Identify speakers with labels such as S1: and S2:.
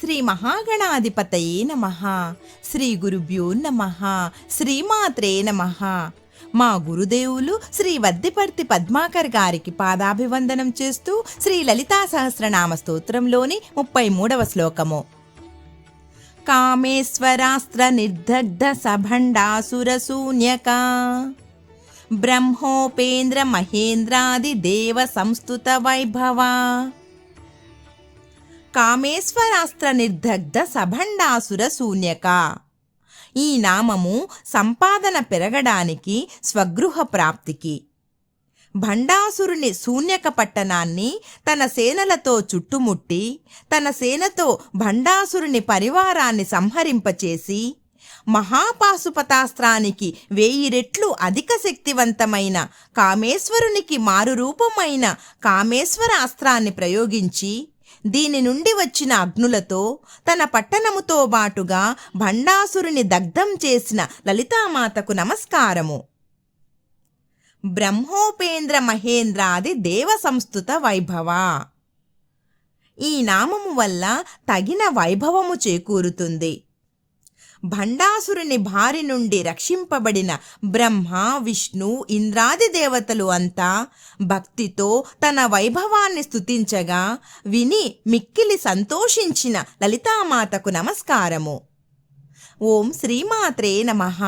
S1: శ్రీ మహాగణాధిపతయే నమ. శ్రీ గురుభ్యో నమ. శ్రీమాత్రే నమ. మా గురుదేవులు శ్రీ వద్దిపర్తి పద్మాకర్ గారికి పాదాభివందనం చేస్తూ శ్రీ లలితా సహస్రనామ స్తోత్రంలోని ముప్పై మూడవ శ్లోకము. కామేశ్వరాస్త్ర నిర్దగ్ధ సభండాసురశూన్యక బ్రహ్మోపేంద్ర మహేంద్రాది దేవ సంస్థుత వైభవ. కామేశ్వరాస్త్ర నిర్దగ్ధ సభండాసుర శూన్యక. ఈ నామము సంపాదన పెరగడానికి స్వగృహ ప్రాప్తికి. భండాసురుని శూన్యక పట్టణాన్ని తన సేనలతో చుట్టుముట్టి తన సేనతో భండాసురుని పరివారాన్ని సంహరింపచేసి మహాపాశుపతాస్త్రానికి వెయ్యి రెట్లు అధిక శక్తివంతమైన కామేశ్వరునికి మారురూపమైన కామేశ్వర అస్త్రాన్ని ప్రయోగించి దీని నుండి వచ్చిన అగ్నులతో తన పట్టణముతో బాటుగా భండాసురుని దగ్ధం చేసిన లలితామాతకు నమస్కారము. బ్రహ్మోపేంద్ర మహేంద్రాది దేవ సంస్థుత వైభవ. ఈ నామము వల్ల తగిన వైభవము చేకూరుతుంది. భండాసురుని భారి నుండి రక్షింపబడిన బ్రహ్మ విష్ణు ఇంద్రాది దేవతలు అంతా భక్తితో తన వైభవాన్ని స్తుతించగా విని మిక్కిలి సంతోషించిన లలితామాతకు నమస్కారము. ఓం శ్రీమాత్రే నమః.